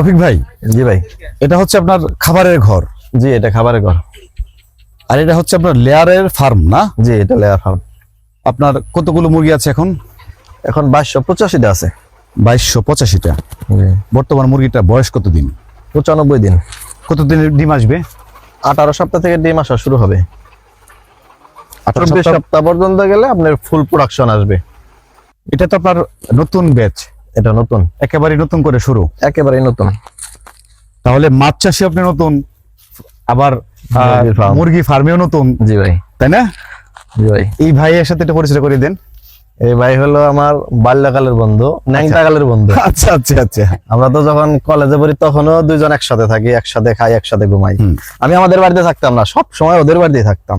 রফিক ভাই জি ভাই। এটা হচ্ছে আপনার খাবারের ঘর। জি এটা খাবারের ঘর। আর এটা হচ্ছে আপনার লেয়ারের ফার্ম না? জি এটা লেয়ার ফার্ম। আপনার কতগুলো মুরগি আছে এখন? এখন বাইশশো পঁচাশিতে আছে। বাইশশো পঁচাশিটা। বর্তমান মুরগিটা বয়স কতদিন? পঁচানব্বই দিন। কতদিনের ডিম আসবে? আঠারো সপ্তাহ থেকে ডিম আসা শুরু হবে। আঠারো সপ্তাহ পর্যন্ত গেলে আপনার ফুল প্রোডাকশন আসবে। এটা তো আপনার নতুন ব্যাচ এটা নতুন? একেবারে নতুন করে শুরু। একেবারেই নতুন। তাহলে মাছ চাষে আপনি নতুন আবার। মুরগি ফার্মেও নতুন। জি ভাই। তাই না? জি ভাই। এই ভাইয়ের সাথে এটা পরিচয় করে দেন। এই ভাই হলো আমার বাল্যকালের বন্ধু ন্যাংটাকালের বন্ধু। আচ্ছা আচ্ছা আচ্ছা। আমরা তো যখন কলেজে পড়ি তখনও দুইজন একসাথে থাকি একসাথে খাই একসাথে ঘুমাই। আমি আমাদের বাড়িতে থাকতাম না সব সময় ওদের বাড়িতেই থাকতাম।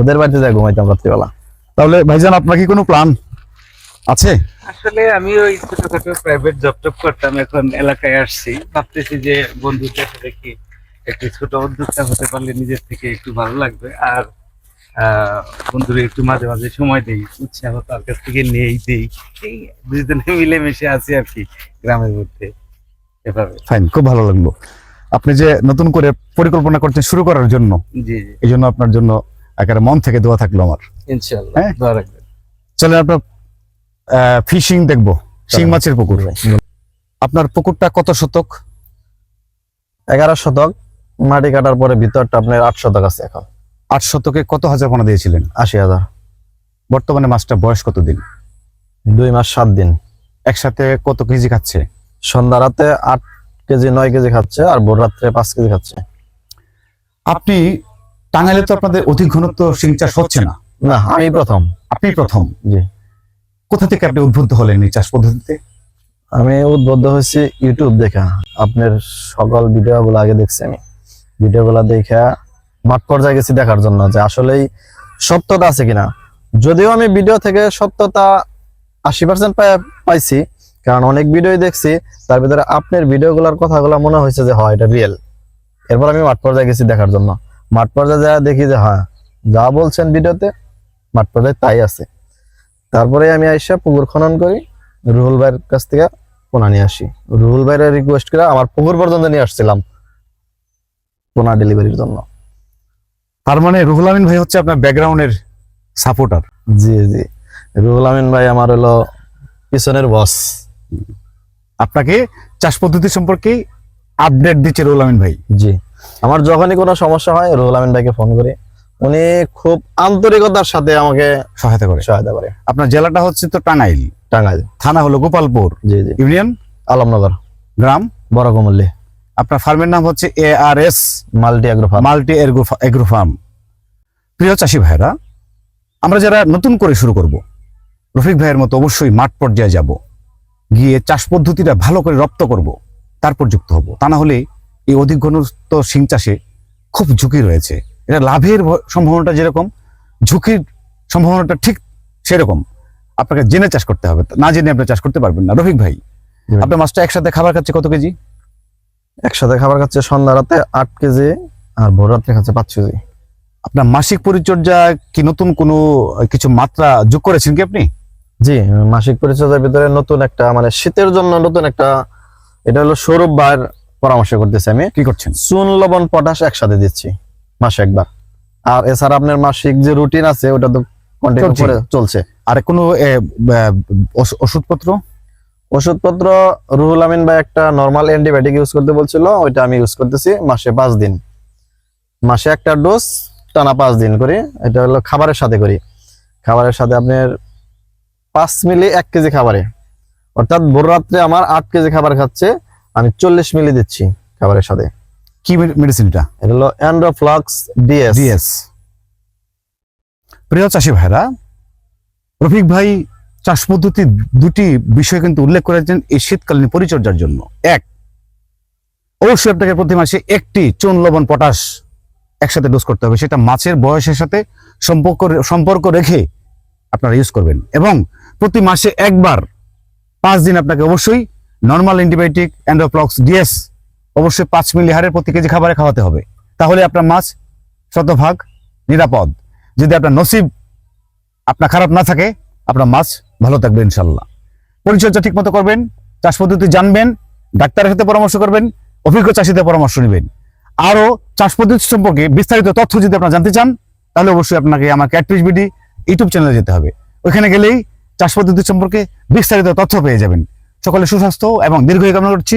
ওদের বাড়িতে যাই ঘুমাইতাম রাত্রিবেলা। তাহলে ভাইজান আপনার কি কোনো প্ল্যান আছে? আসলে আমি ওই ছোটখাটো প্রাইভেট জব টব করতাম এখন এলাকায় আসছি। ভাবতেছি যে বন্ধুদের সাথে কি একটু ছোট উদ্যোক্তা হতে পারলে নিজের থেকে একটু ভালো লাগবে। আর বন্ধুরা একটু মাঝে মাঝে সময় দেই উৎসাহ তার কাছ থেকে নেই দেই। এই দুজনে মিলেমিশে আছি আর কি গ্রামের মধ্যে। এভাবে। ফাইন খুব ভালো লাগল। আপনি যে নতুন করে পরিকল্পনা করছেন শুরু করার জন্য জি জি। এই জন্য আপনার জন্য একেবারে মন থেকে দোয়া থাকল আমার। ইনশাল্লাহ হ্যাঁ? দোয়া রাখবেন। চলেন আপনার ফিশিং দেখব শিং মাছের পুকুর। আপনার পুকুরটা কত শতক? এগারো শতক। মাটি কাটার পরে ভিতরটা আপনার আট শতক আছে এখন। আট শতকে কত হাজার পোনা দিয়েছিলেন? আশি হাজার। বর্তমানে মাছটা বয়স কত দিন? দুই মাস সাত দিন। একসাথে কত কেজি খাচ্ছে? সন্ধ্যা রাতে আট কেজি নয় কেজি খাচ্ছে আর ভোর রাত্রে পাঁচ কেজি খাচ্ছে। আপনি টাঙ্গাইলে তো আপনাদের অধিক ঘনত্ব শিং চাষ হচ্ছে না। না আমি প্রথম। আপনি প্রথম। জি। কোথা থেকে আপনি উদ্বুদ্ধ হলেন এই চাষ পদ্ধতিতে? আমি উদ্বুদ্ধ হয়েছি ইউটিউব দেখা। আপনার সকল ভিডিও গুলো আগে দেখছি আমি। ভিডিও গুলা দেখা মাঠ পর্যায়ে গেছি দেখার জন্য যে আসলেই সত্যতা আছে কিনা। যদিও আমি ভিডিও থেকে সত্যতা আশি পার্সেন্ট পাইছি, কারণ অনেক ভিডিও দেখছি, তার ভিতরে আপনার ভিডিও গুলার কথাগুলো মনে হয়েছে যে, হয়, এটা রিয়েল এরপর আমি মাঠ পর্যায়ে গেছি দেখার জন্য। মাঠ পর্যায়ে যা দেখি যে হ্যাঁ যা বলছেন ভিডিওতে, মাঠ পর্যায়ে তাই আছে। তারপরে আমি আইসা পুকুর খনন করি রুহুল ভাইয়ের কাছ থেকে পোনা নিয়ে আসি। রুহুল ভাইয়ের রিকোয়েস্ট করে আমার পুকুর পর্যন্ত নিয়ে আসছিলাম পোনা ডেলিভারির জন্য। তার মানে রুহুল আমিন ভাই হচ্ছে আপনার ব্যাকগ্রাউন্ডের সাপোর্টার জি জি। রুহুল আমিন ভাই আমার হলো পিছনের বস আপনাকে চাষ পদ্ধতি সম্পর্কে আপডেট দিচ্ছে রুহুল আমিন ভাই। জি। আমার যখনই কোনো সমস্যা হয় রুহুল আমিন ভাইকে ফোন করি। উনি খুব আন্তরিকতার সাথে আমাকে সহায়তা করে। সহায়তা করে। আপনার জেলাটা হচ্ছে তো টাঙ্গাইল। টাঙ্গাইল। থানা হলো গোপালপুর। জি জি। ইউনিয়ন? আলমনগর। গ্রাম? বড় কমল্লি আপনার ফার্মের নাম হচ্ছে A R S? Multi agro farm multi agro farm প্রিয় চাষি ভাইরা আমরা যারা নতুন করে শুরু করব রফিক ভাইয়ের মতো অবশ্যই মাঠ পর্যায়ে যাব গিয়ে চাষ পদ্ধতিটা ভালো করে রপ্ত করব তারপর যুক্ত হব। তা না হলে এই অধিক ঘনত্ব শিং চাষে খুব ঝুঁকি রয়েছে। এটা লাভের সম্ভাবনাটা যেরকম ঝুঁকির সম্ভাবনাটা ঠিক সেরকম। আপনাকে জেনে চাষ করতে হবে। না জেনে আপনি চাষ করতে পারবেন না। রফিক ভাই। আপনার মাছটা একসাথে খাবার খাচ্ছে কত কেজি? একসাথে খাবার খাচ্ছে সন্ধ্যা রাতে আট কেজি আর ভোর রাত্রে খাচ্ছে পাঁচ কেজি। আপনার মাসিক পরিচর্যা কি নতুন কোনো কিছু মাত্রা যোগ করেছেন কি আপনি? জি মাসিক পরিচর্যার ভিতরে নতুন একটা মানে শীতের জন্য নতুন একটা এটা হলো সৌরভ ভাইয়ের পরামর্শ করতেছি আমি। কি করছেন? চুন লবণ পটাশ একসাথে দিচ্ছি। মাসে একবার। আর এছাড়া আপনার মাসিক যে রুটিন আছে ওটা তো কন্টিনিউ করে চলছে। আর কোনো ওষুধপত্র? ওষুধপত্র রুহুল আমিন ভাই একটা নর্মাল অ্যান্টিবায়োটিক ইউজ করতে বলছিল ওইটা আমি ইউজ করতেছি মাসে পাঁচ দিন। মাসে একটা ডোজ টানা পাঁচ দিন করি। এটা হলো খাবারের সাথে করি। খাবারের সাথে আপনার পাঁচ মিলি এক কেজি খাবারে। অর্থাৎ ভোর রাত্রে আমার আট কেজি খাবার খাচ্ছে আমি চল্লিশ মিলি দিচ্ছি খাবারের সাথে। কি মেডিসিন এটা হলো অ্যান্ড্রোফ্লক্স ডিএস ডিএস প্রিয় চাষি ভাইরা রফিক ভাই চাষ পদ্ধতি দুটি বিষয় কিন্তু উল্লেখ করেছেন এই শীতকালীন পরিচর্যার জন্য। এক অবশ্যই আপনাকে প্রতি মাসে একটি চুন লবণ পটাশ একসাথে ডোজ করতে হবে। সেটা মাছের বয়সের সাথে সম্পর্ক সম্পর্ক রেখে আপনারা ইউজ করবেন। এবং প্রতি মাসে একবার পাঁচ দিন আপনাকে অবশ্যই নর্মাল অ্যান্টিবায়োটিক অ্যান্ডোপ্লক্স ডিএস অবশ্যই পাঁচ মিলি হারের প্রতি কেজি খাবারে খাওয়াতে হবে। তাহলে আপনার মাছ শতভাগ নিরাপদ। যদি আপনার নসিব আপনার খারাপ না থাকে, আপনার মাছ ভালো থাকবে ইনশাল্লাহ পরিচর্যা ঠিক মতো করবেন, চাষ পদ্ধতি জানবেন, ডাক্তারের সাথে পরামর্শ করবেন, অভিজ্ঞ চাষিদের পরামর্শ নেবেন। আরও চাষ পদ্ধতি সম্পর্কে বিস্তারিত তথ্য যদি আপনারা জানতে চান, তাহলে অবশ্যই আপনাকে আমার ক্যাটপিস বিডি ইউটিউব চ্যানেলে যেতে হবে। ওইখানে গেলেই চাষ পদ্ধতি সম্পর্কে বিস্তারিত তথ্য পেয়ে যাবেন। সকলে সুস্বাস্থ্য এবং দীর্ঘ কামনা করছি।